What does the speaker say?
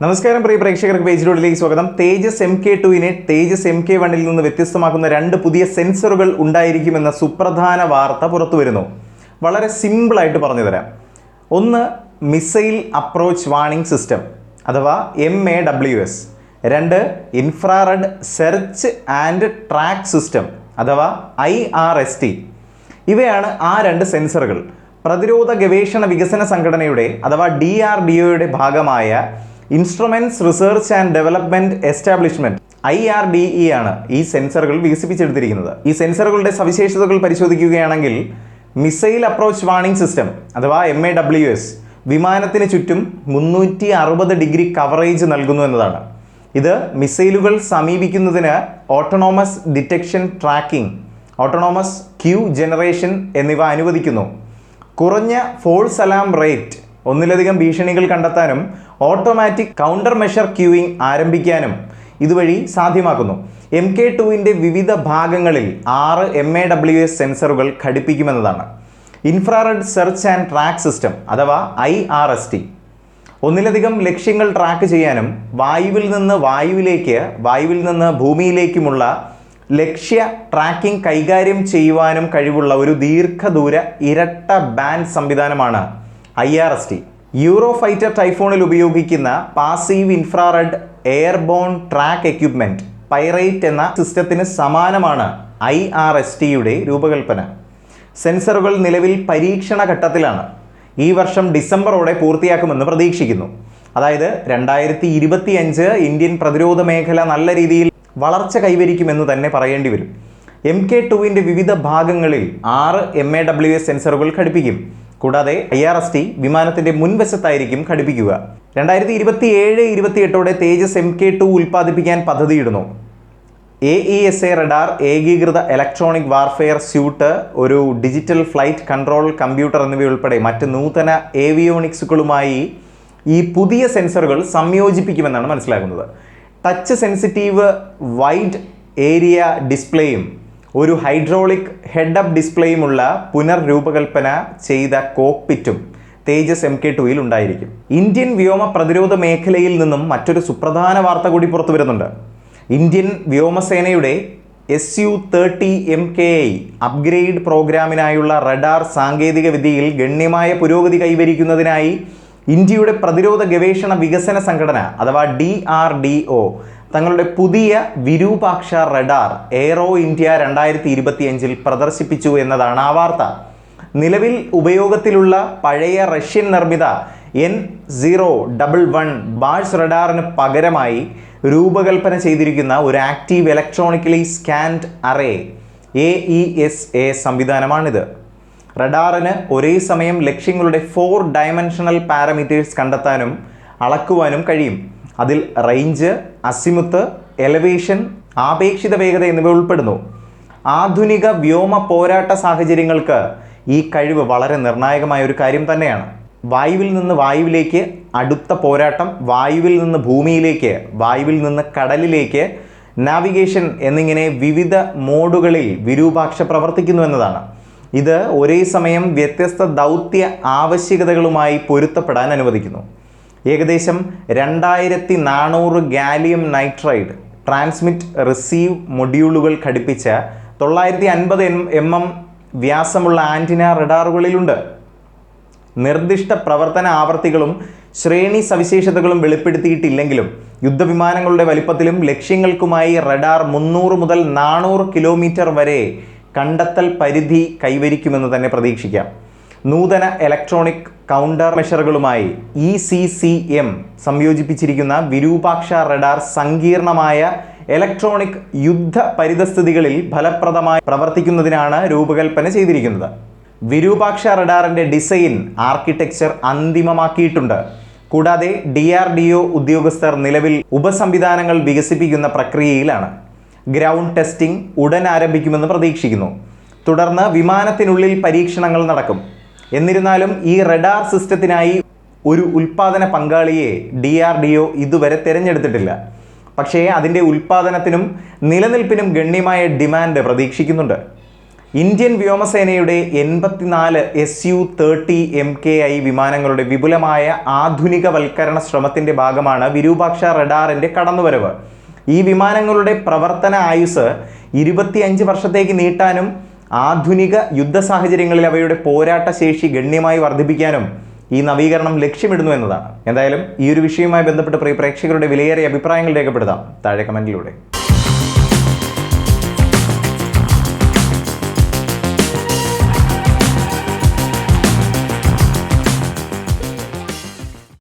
നമസ്കാരം പ്രിയ പ്രേക്ഷകർക്ക് പേജിലൂടെലേക്ക് സ്വാഗതം. തേജസ് എം കെ ടുവിനെ തേജസ് എം കെ വണ്ണിൽ നിന്ന് വ്യത്യസ്തമാക്കുന്ന രണ്ട് പുതിയ സെൻസറുകൾ ഉണ്ടായിരിക്കുമെന്ന സുപ്രധാന വാർത്ത പുറത്തു വരുന്നു വളരെ സിമ്പിളായിട്ട് പറഞ്ഞു തരാം. ഒന്ന് മിസൈൽ അപ്രോച്ച് വാണിംഗ് സിസ്റ്റം അഥവാ എം എ ഡബ്ല്യു എസ് രണ്ട് infrared search and track system അഥവാ ഐ ആർ എസ് ടി ഇവയാണ് ആ രണ്ട് സെൻസറുകൾ. പ്രതിരോധ ഗവേഷണ വികസന സംഘടനയുടെ അഥവാ ഡി ആർ ഡി ഒയുടെ ഭാഗമായ instruments research and development establishment I R D E ആണ് ഈ സെൻസറുകൾ വികസിപ്പിച്ചെടുത്തിരിക്കുന്നത്. ഈ സെൻസറുകളുടെ സവിശേഷതകൾ പരിശോധിക്കുകയാണെങ്കിൽ മിസൈൽ അപ്രോച്ച് വാണിംഗ് സിസ്റ്റം അഥവാ എം എ ഡബ്ല്യു എസ് വിമാനത്തിന് ചുറ്റും മുന്നൂറ്റി അറുപത് ഡിഗ്രി കവറേജ് നൽകുന്നു എന്നതാണ്. ഇത് മിസൈലുകൾ സമീപിക്കുന്നതിന് autonomous detection tracking autonomous cue generation എന്നിവ അനുവദിക്കുന്നു. കുറഞ്ഞ ഫോൾസ് അലാം റേറ്റ് ഒന്നിലധികം ഭീഷണികൾ കണ്ടെത്താനും ഓട്ടോമാറ്റിക് കൗണ്ടർ മെഷർ ക്യൂയിങ് ആരംഭിക്കാനും ഇതുവഴി സാധ്യമാക്കുന്നു. എം കെ ടുവിന്റെ വിവിധ ഭാഗങ്ങളിൽ ആറ് എം എ ഡബ്ല്യു എസ് സെൻസറുകൾ ഘടിപ്പിക്കുമെന്നതാണ്. Infrared search and track system അഥവാ ഐ ആർ എസ് ടി ഒന്നിലധികം ലക്ഷ്യങ്ങൾ ട്രാക്ക് ചെയ്യാനും വായുവിൽ നിന്ന് വായുവിലേക്ക് വായുവിൽ നിന്ന് ഭൂമിയിലേക്കുമുള്ള ലക്ഷ്യ ട്രാക്കിംഗ് കൈകാര്യം ചെയ്യുവാനും കഴിവുള്ള ഒരു ദീർഘദൂര ഇരട്ട ബാൻഡ് സംവിധാനമാണ് I R S T Eurofighter ടൈഫോണിൽ ഉപയോഗിക്കുന്ന passive infrared airborne track equipment pirate എന്ന സിസ്റ്റത്തിന് സമാനമാണ് ഐ ആർ എസ് ടിയുടെ രൂപകൽപ്പന. സെൻസറുകൾ നിലവിൽ പരീക്ഷണ ഘട്ടത്തിലാണ്. ഈ വർഷം ഡിസംബറോടെ പൂർത്തിയാക്കുമെന്ന് പ്രതീക്ഷിക്കുന്നു. അതായത് രണ്ടായിരത്തി ഇരുപത്തിയഞ്ച് ഇന്ത്യൻ പ്രതിരോധ മേഖല നല്ല രീതിയിൽ വളർച്ച കൈവരിക്കുമെന്ന് തന്നെ പറയേണ്ടി വരും. എം കെ ടുവിന്റെ വിവിധ ഭാഗങ്ങളിൽ ആറ് എം എ ഡബ്ല്യു എസ് സെൻസറുകൾ ഘടിപ്പിക്കും. കൂടാതെ ഐ ആർ എസ് ടി വിമാനത്തിന്റെ മുൻവശത്തായിരിക്കും ഘടിപ്പിക്കുക. രണ്ടായിരത്തി ഇരുപത്തി ഏഴ് ഇരുപത്തിയെട്ടോടെ തേജസ് എം കെ ടു ഉൽപ്പാദിപ്പിക്കാൻ പദ്ധതിയിടുന്നു. A E S A radar ഏകീകൃത ഇലക്ട്രോണിക് വാർഫെയർ സ്യൂട്ട് ഒരു ഡിജിറ്റൽ ഫ്ലൈറ്റ് കൺട്രോൾ കമ്പ്യൂട്ടർ എന്നിവയുൾപ്പെടെ മറ്റ് നൂതന ഏവിയോണിക്സുകളുമായി ഈ പുതിയ സെൻസറുകൾ സംയോജിപ്പിക്കുമെന്നാണ് മനസ്സിലാക്കുന്നത് ടച്ച് സെൻസിറ്റീവ് വൈഡ് ഏരിയ ഡിസ്പ്ലേയും ഒരു ഹൈഡ്രോളിക് ഹെഡ് അപ്പ് ഡിസ്പ്ലേയുമുള്ള പുനർരൂപകൽപ്പന ചെയ്ത കോക്പിറ്റും തേജസ് എം കെ ടുയിൽ ഉണ്ടായിരിക്കും. ഇന്ത്യൻ വ്യോമ പ്രതിരോധ മേഖലയിൽ നിന്നും മറ്റൊരു സുപ്രധാന വാർത്ത കൂടി പുറത്തു വരുന്നുണ്ട്. ഇന്ത്യൻ വ്യോമസേനയുടെ S U thirty M K I upgrade പ്രോഗ്രാമിനായുള്ള radar സാങ്കേതിക വിദ്യയിൽ ഗണ്യമായ പുരോഗതി കൈവരിക്കുന്നതിനായി ഇന്ത്യയുടെ പ്രതിരോധ ഗവേഷണ വികസന സംഘടന അഥവാ ഡി ആർ ഡി ഒ തങ്ങളുടെ പുതിയ വിരൂപാക്ഷ റഡാർ എയറോ ഇന്ത്യ രണ്ടായിരത്തി ഇരുപത്തിയഞ്ചിൽ പ്രദർശിപ്പിച്ചു എന്നതാണ് ആ വാർത്ത. നിലവിൽ ഉപയോഗത്തിലുള്ള പഴയ റഷ്യൻ നിർമ്മിത N zero double one Bars റഡാറിന് പകരമായി രൂപകൽപ്പന ചെയ്തിരിക്കുന്ന ഒരു active electronically scanned array A E S A സംവിധാനമാണിത്. റഡാറിന് ഒരേ സമയം ലക്ഷ്യങ്ങളുടെ ഫോർ ഡയമെൻഷണൽ പാരാമീറ്റേഴ്സ് കണ്ടെത്താനും അളക്കുവാനും കഴിയും. അതിൽ റേഞ്ച് അസിമുത്ത് എലവേഷൻ ആപേക്ഷിത വേഗത എന്നിവ ഉൾപ്പെടുന്നു. ആധുനിക വ്യോമ പോരാട്ട സാഹചര്യങ്ങൾക്ക് ഈ കഴിവ് വളരെ നിർണായകമായ ഒരു കാര്യം തന്നെയാണ്. വായുവിൽ നിന്ന് വായുവിലേക്ക് അടുത്ത പോരാട്ടം വായുവിൽ നിന്ന് ഭൂമിയിലേക്ക് വായുവിൽ നിന്ന് കടലിലേക്ക് നാവിഗേഷൻ എന്നിങ്ങനെ വിവിധ മോഡുകളിൽ വിരൂപാക്ഷ പ്രവർത്തിക്കുന്നു എന്നതാണ്. ഇത് ഒരേ സമയം വ്യത്യസ്ത ദൗത്യ ആവശ്യകതകളുമായി പൊരുത്തപ്പെടാൻ അനുവദിക്കുന്നു. ഏകദേശം രണ്ടായിരത്തി നാനൂറ് ഗാലിയം നൈട്രൈഡ് ട്രാൻസ്മിറ്റ് റിസീവ് മൊഡ്യൂളുകൾ ഘടിപ്പിച്ച തൊള്ളായിരത്തി അൻപത് എം എം എം വ്യാസമുള്ള ആന്റിന റഡാറുകളിലുണ്ട്. നിർദ്ദിഷ്ട പ്രവർത്തന ആവർത്തികളും ശ്രേണി സവിശേഷതകളും വെളിപ്പെടുത്തിയിട്ടില്ലെങ്കിലും യുദ്ധവിമാനങ്ങളുടെ വലിപ്പത്തിലും ലക്ഷ്യങ്ങൾക്കുമായി റഡാർ മുന്നൂറ് മുതൽ നാനൂറ് കിലോമീറ്റർ വരെ കണ്ടെത്തൽ പരിധി കൈവരിക്കുമെന്ന് തന്നെ പ്രതീക്ഷിക്കാം. നൂതന ഇലക്ട്രോണിക് കൗണ്ടർ മെഷറുകളുമായി ഇ സി സി എം സംയോജിപ്പിച്ചിരിക്കുന്ന വിരൂപാക്ഷ റഡാർ സങ്കീർണമായ ഇലക്ട്രോണിക് യുദ്ധ പരിതസ്ഥിതികളിൽ ഫലപ്രദമായി പ്രവർത്തിക്കുന്നതിനാണ് രൂപകൽപ്പന ചെയ്തിരിക്കുന്നത്. വിരൂപാക്ഷ റഡാറിന്റെ ഡിസൈൻ ആർക്കിടെക്ചർ അന്തിമമാക്കിയിട്ടുണ്ട്. കൂടാതെ ഡി ആർ ഡി ഒ ഉദ്യോഗസ്ഥർ നിലവിൽ ഉപസംവിധാനങ്ങൾ വികസിപ്പിക്കുന്ന പ്രക്രിയയിലാണ്. ഗ്രൗണ്ട് ടെസ്റ്റിംഗ് ഉടൻ ആരംഭിക്കുമെന്ന് പ്രതീക്ഷിക്കുന്നു. തുടർന്ന് വിമാനത്തിനുള്ളിൽ പരീക്ഷണങ്ങൾ നടക്കും. എന്നിരുന്നാലും ഈ റഡാർ സിസ്റ്റത്തിനായി ഒരു ഉൽപാദന പങ്കാളിയെ ഡി ആർ ഡി ഒ ഇതുവരെ തിരഞ്ഞെടുത്തിട്ടില്ല. പക്ഷേ അതിന്റെ ഉൽപാദനത്തിനും നിലനിൽപ്പിനും ഗണ്യമായ ഡിമാൻഡ് പ്രതീക്ഷിക്കുന്നുണ്ട്. ഇന്ത്യൻ വ്യോമസേനയുടെ എൺപത്തിനാല് S U thirty M K I വിമാനങ്ങളുടെ വിപുലമായ ആധുനികവൽക്കരണ ശ്രമത്തിന്റെ ഭാഗമാണ് വിരൂപാക്ഷ റഡാറിന്റെ കടന്നുവരവ്. ഈ വിമാനങ്ങളുടെ പ്രവർത്തന ആയുസ് ഇരുപത്തിയഞ്ച് വർഷത്തേക്ക് നീട്ടാനും ആധുനിക യുദ്ധ സാഹചര്യങ്ങളിൽ അവയുടെ പോരാട്ട ശേഷി ഗണ്യമായി വർദ്ധിപ്പിക്കാനും ഈ നവീകരണം ലക്ഷ്യമിടുന്നു എന്നതാണ്. എന്തായാലും ഈ ഒരു വിഷയവുമായി ബന്ധപ്പെട്ട് പ്രിയ പ്രേക്ഷകരുടെ വിലയേറിയ അഭിപ്രായങ്ങൾ രേഖപ്പെടുത്താം. താഴെ കമന്റിലൂടെ.